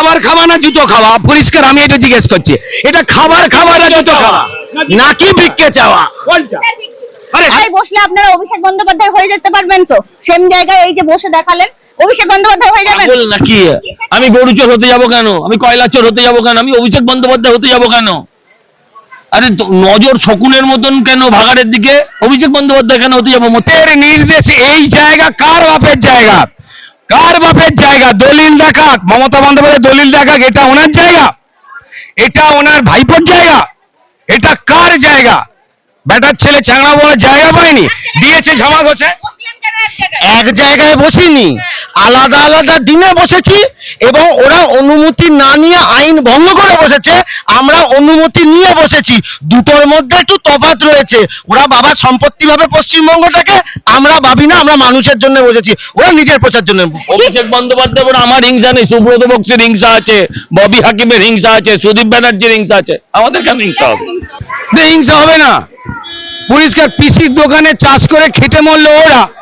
খাবার খাওয়া না জুতো খাওয়া? পরিষ্কার আমি এটা জিজ্ঞেস করছি। এটা খাবার খাওয়া না জুতো খাওয়া? নাকি ভিক্ষে চাওয়া? আরে আরে বসলে আপনারা অভিষেক বন্দ্যোপাধ্যায় হয়ে যেতে পারবেন তো। সেম জায়গায় এই যে বসে দেখালেন অভিষেক বন্দ্যোপাধ্যায় হয়ে যাবেন? পাগল নাকি? আমি গরু চোর হতে যাব কেন? আমি কয়লা চোর হতে যাব কেন? আমি অভিষেক বন্দ্যোপাধ্যায় হতে যাব কেন? আরে নজর শকুনের মতন কেন ভাগাড়ের দিকে? অভিষেক বন্দ্যোপাধ্যায় কেন হতে যাব? মতে এর নির্দেশ এই জায়গা কার বাপের জায়গা? কার বাপের জায়গা? দলিল দেখাক। মমতা বন্দ্যোপাধ্যায় দলিল দেখাক এটা ওনার জায়গা? এটা ওনার ভাইপোর জায়গা? এটা কার জায়গা? ব্যাটার ছেলে চাংড়া বলার জায়গা পায়নি দিয়েছে ঝামা ঘষে এক জায়গায় বসিনি। আলাদা আলাদা দিনে বসেছি এবং ওরা অনুমতি না নিয়ে আইন ভঙ্গ করে বসেছে আমরা অনুমতি নিয়ে বসেছি। দুটোর মধ্যে একটু তফাৎ রয়েছে। ওরা বাবার সম্পত্তি ভাবে পশ্চিমবঙ্গটাকে আমরা ভাবি না আমরা মানুষের জন্য বসেছি। ওরা নিজের প্রচার জন্য। অভিষেক বন্দ্যোপাধ্যায় আমার হিংসা নেই সুব্রত বক্সির হিংসা আছে ববি হাকিমের হিংসা আছে সুদীপ ব্যানার্জির হিংসা আছে। আমাদের কেন হিংসা হবে? হিংসা হবে না। পরিষ্কার পিসির দোকানে চাষ করে খেটে মরলো ওরা।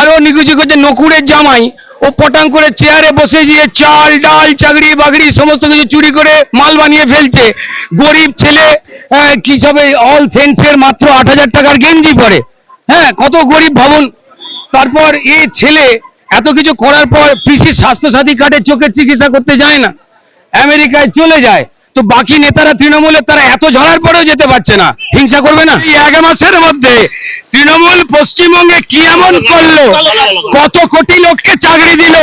আরও নিকুচি করছে নকুরের জামাই। ও পটাং করে চেয়ারে বসে গিয়ে চাল ডাল চাকরি বাগড়ি সমস্ত কিছু চুরি করে মাল বানিয়ে ফেলছে। গরিব ছেলে আহ, কি সবে অল সেন্সের মাত্র আট হাজার টাকার গেঞ্জি পরে। হ্যাঁ কত গরিব ভবন। তারপর এ ছেলে এত কিছু করার পর পিসির স্বাস্থ্যসাথী কার্ডের চোখের চিকিৎসা করতে যায় না। আমেরিকায় চলে যায়। তো বাকি নেতারা তৃণমূলের তারা এত ঝড়ার পরেও যেতে পারছে না। হিংসা করবে না? এই এক মাসের মধ্যে তৃণমূল পশ্চিমবঙ্গে কি এমন করল? কত কোটি লোককে চাকরি দিল?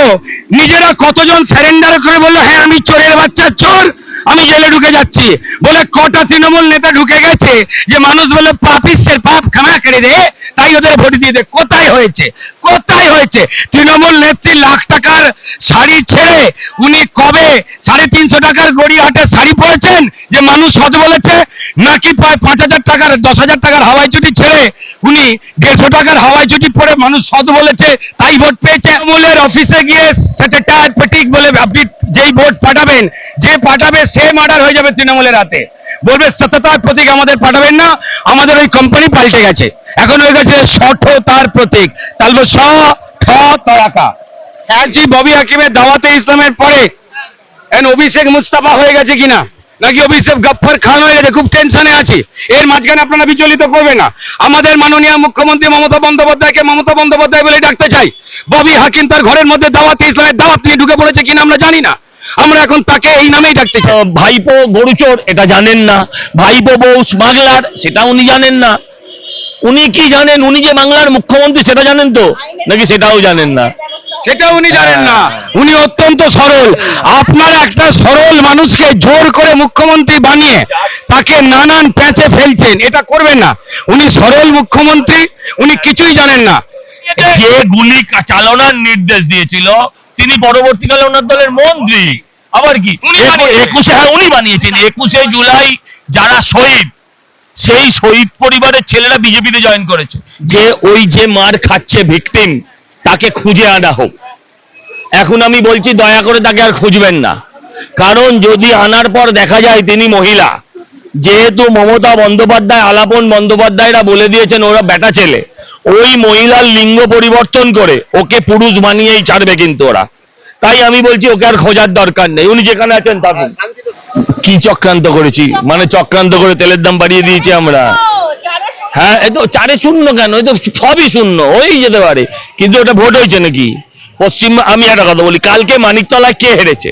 নিজেরা কতজন স্যারেন্ডার করে বলল হ্যাঁ আমি চোরের বাচ্চা চোর। আমি জেলে ঢুকে যাচ্ছি। বলে কটা তৃণমূল নেতা ঢুকে গেছে যে মানুষ বলে পাপিসের পাপ ক্ষমা করে দে, তাই ওদের ভোট দিয়ে দে। কোথায় হয়েছে? কোথায় হয়েছে? তৃণমূল নেত্রী লাখ টাকার শাড়ি ছেড়ে উনি কবে সাড়ে তিনশো টাকার গড়িয়াহাটে শাড়ি পরেছেন? যে মানুষ সৎ বলেছে? নাকি প্রায় পাঁচ হাজার টাকার, দশ হাজার টাকার হাওয়াই চুটি ছেড়ে উনি দেড়শো টাকার হাওয়াই চুটি পরে মানুষ সৎ বলেছে, তাই ভোট পেয়েছে। তৃণমূলের অফিসে গিয়ে সেটা টায়ার পেটিক বলে আপনি যেই ভোট পাঠাবেন, যে পাঠাবে সে মার্ডার হয়ে যাবে তৃণমূলের হাতে। বলবে, সততার প্রতীক আমাদের পাঠাবেন না, আমাদের ওই কোম্পানি পাল্টে গেছে। এখন হয়ে গেছে শঠ তার প্রতীক। তাহলে স ঠ তয়াকা জি, ববি হাকিমের দাওয়াতে ইসলামের পরে। অভিষেক মুস্তাফা হয়ে গেছে কিনা? নাকি অভিষেক গফফর খান হয়ে গেছে, খুব টেনশনে আছি। এর মাঝখানে আপনারা বিচলিত করবে না। আমাদের মাননীয় মুখ্যমন্ত্রী মমতা বন্দ্যোপাধ্যায়কে মমতা বন্দ্যোপাধ্যায় বলে ডাকতে চাই। ববি হাকিম তার ঘরের মধ্যে দাওয়াতে ইসলামের দাওয়াত নিয়ে ঢুকে পড়েছে কিনা আমরা জানি না। আমরা এখন তাকে এই নামেই ডাকতে চাই। ভাইপো গরুচোর এটা জানেন না। ভাইপো বউ স্মাগলার সেটা উনি জানেন না। উনি কি জানেন? উনি যে বাংলার মুখ্যমন্ত্রী, সেটা জানেন তো? নাকি সেটাও জানেন না? সেটা উনি জানেন না। উনি অত্যন্ত সরল। আপনার একটা সরল মানুষকে জোর করে মুখ্যমন্ত্রী বানিয়ে তাকে নানান প্যাঁচে ফেলছেন। এটা করবেন না। উনি সরল মুখ্যমন্ত্রী উনি কিছুই জানেন না। যে গুলি চালানোর নির্দেশ দিয়েছিল তিনি পরবর্তীকালে ওনার দলের মন্ত্রী। আবার কি? একুশে হ্যাঁ উনি বানিয়েছেন। একুশে জুলাই যারা শহীদ সেই শহীদ পরিবারের ছেলেরা বিজেপিতে জয়েন করেছে। যে ওই যে মার খাচ্ছে ভিকটিম তাকে খুঁজে আনা হোক। এখন আমি বলছি দয়া করে তাকে আর খুঁজবেন না। কারণ যদি আনার পর দেখা যায় তিনি মহিলা যেহেতু মমতা বন্দ্যোপাধ্যায় আলাপন বন্দ্যোপাধ্যায়রা বলে দিয়েছেন ওরা বেটা ছেলে ওই মহিলার লিঙ্গ পরিবর্তন করে ওকে পুরুষ বানিয়েই ছাড়বে কিন্তু ওরা। তাই আমি বলছি ওকে আর খোঁজার দরকার নেই। উনি যেখানে আছেন থাকুন। কি চক্রান্ত করেছি? মানে চক্রান্ত করে তেলের দাম বাড়িয়ে দিয়েছি আমরা। হ্যাঁ এ তো চারে শূন্য কেন? এ তো সবই শূন্য ওই যেতে পারে। কিন্তু ওটা ভোট হয়েছে নাকি? পশ্চিম আমি একটা কথা বলি কালকে মানিকতলায় কে হেরেছে?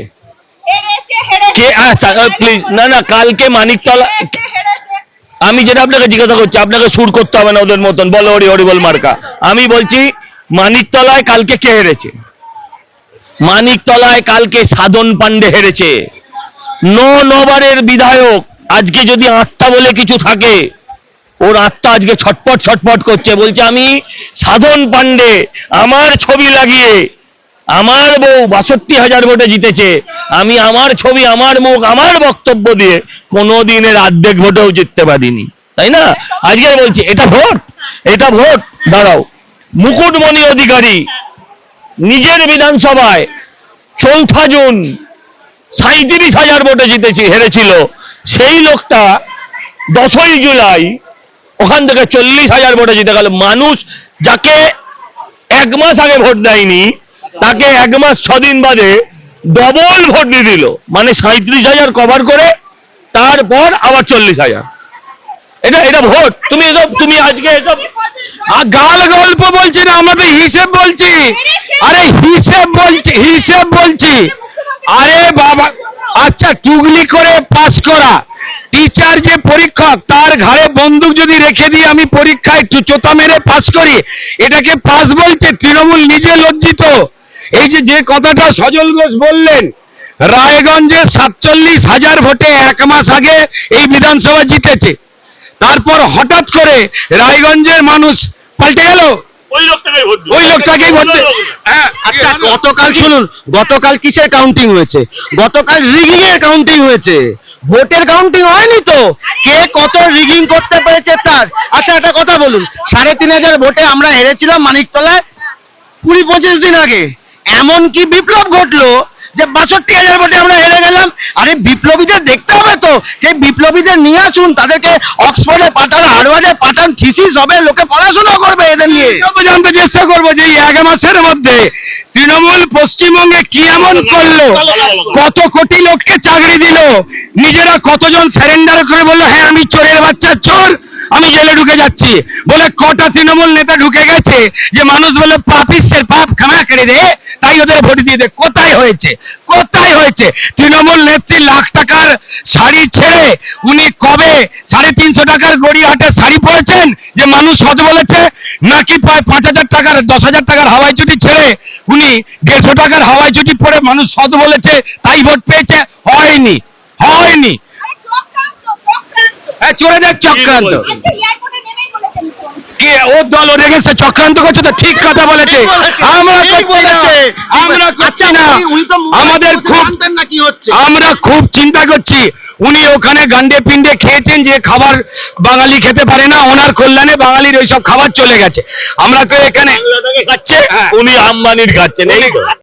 কে? আচ্ছা প্লিজ না না কালকে মানিকতলা আমি যেটা আপনাকে জিজ্ঞাসা করছি আপনাকে সুর করতে হবে না ওদের মতন। বলো হরি হরি বল মার্কা। আমি বলছি মানিকতলায় কালকে কে হেরেছে? মানিকতলায় কালকে সাধন পান্ডে হেরেছে। ন নবারের বিধায়ক আজকে যদি আত্মা বলে কিছু থাকে ওর আত্মা আজকে ছটপট ছটপট করছে। বলছে, আমি সাধন পান্ডে আমার ছবি লাগিয়ে, আমার বউ বাষট্টি হাজার ভোটে জিতেছে। আমি আমার ছবি, আমার মুখ, আমার বক্তব্য দিয়ে কোনো দিনের অর্ধেক ভোটেও জিততে পারিনি। তাই না? আজকে বলছি, এটা ভোট এটা ভোট, দাঁড়াও। মুকুটমণি অধিকারী, নিজের বিধানসভায় চৌঠা জুন সাঁত্রিশ হাজার ভোটে জিতেছি, হেরেছিল। সেই লোকটা দশই জুলাই ওখান থেকে চল্লিশ হাজার ভোটে জিতে গেল। মানুষ যাকে এক মাস আগে ভোট দেয়নি, তাকে এক মাস ছদিন বাদে ডবল ভোট দিয়ে দিল। মানে সাঁত্রিশ হাজার কভার করে, তারপর আবার চল্লিশ হাজার। এটা এটা ভোট। তুমি এসব, তুমি আজকে এসব গাল গল্প বলছি না আমরা তো হিসেব বলছি। আরে হিসেব বলছি হিসেব বলছি। আরে বাবা আচ্ছা চুগলি করে পাস করা। টিচার যে পরীক্ষক তার ঘাড়ে বন্দুক যদি রেখে দিয়ে আমি পরীক্ষায় চোতা মেরে পাস করি এটাকে পাস বলছে তৃণমূল নিজে লজ্জিত। এই যে যে কথাটা সজল ঘোষ বললেন রায়গঞ্জে সাতচল্লিশ হাজার ভোটে এক মাস আগে এই বিধানসভা জিতেছে। তারপর হঠাৎ করে রায়গঞ্জের মানুষ পাল্টে গেল। ওই লোকটাকেই ভোট হ্যাঁ, আচ্ছা গতকাল শুনুন গতকাল কিসের কাউন্টিং হয়েছে? গতকাল রিগিং এর কাউন্টিং হয়েছে। ভোটের কাউন্টিং হয়নি তো? কে কত রিগিং করতে পেরেছে তার? আচ্ছা একটা কথা বলুন। সাড়ে তিন হাজার ভোটে আমরা হেরেছিলাম মানিকতলায় কুড়ি পঁচিশ দিন আগে। এমন কি বিপ্লব ঘটলো যে বাষট্টি হাজার ভোটে আমরা হেরে গেলাম। আরে বিপ্লবীদের দেখতে হবে তো। সেই বিপ্লবীদের নিয়ে আসুন তাদেরকে অক্সফোর্ডে পাঠান হার্ভার্ডে পাঠান থিসিস হবে লোকে পড়াশোনা করবে এদের নিয়ে। জানতে চেষ্টা করব যে এই এক মাসের মধ্যে তৃণমূল পশ্চিমবঙ্গে কি এমন করল? কত কোটি লোককে চাকরি দিল? নিজেরা কতজন স্যারেন্ডার করে বলল হ্যাঁ আমি চোরের বাচ্চা চোর! আমি জেলে ঢুকে যাচ্ছি। বলে কটা তৃণমূল নেতা ঢুকে গেছে যে মানুষ বলে পাপিসের পাপ ক্ষমা করে দে, তাই ওদের ভোট দিয়ে দে। কোথায় হয়েছে? কোথায় হয়েছে? তৃণমূল নেত্রী লাখ টাকার শাড়ি ছেড়ে উনি কবে সাড়ে তিনশো টাকার গড়িয়াহাটে শাড়ি পরেছেন? যে মানুষ সদ বলেছে? নাকি প্রায় পাঁচ হাজার টাকার, দশ হাজার টাকার হাওয়াই চুটি ছেড়ে উনি দেড়শো টাকার হাওয়াই চুটি পরে মানুষ সদ বলেছে, তাই ভোট পেয়েছে? হয়নি হয়নি। হ্যাঁ চোরেদের চক্রান্ত। কে ওর দল ওর চক্রান্ত করছে তো ঠিক কথা বলেছে। আমরা ঠিক করছি না বলেছে। আমরা আচ্ছা, করছি না। আমাদের খুব আমরা খুব চিন্তা করছি। উনি ওখানে গান্ডে পিণ্ডে খেয়েছেন যে খাবার বাঙালি খেতে পারে না ওনার কল্যাণে বাঙালির ওইসব খাবার চলে গেছে। আমরা কেউ এখানে খাচ্ছে? হ্যাঁ। উনি আম্বানির খাচ্ছেন এই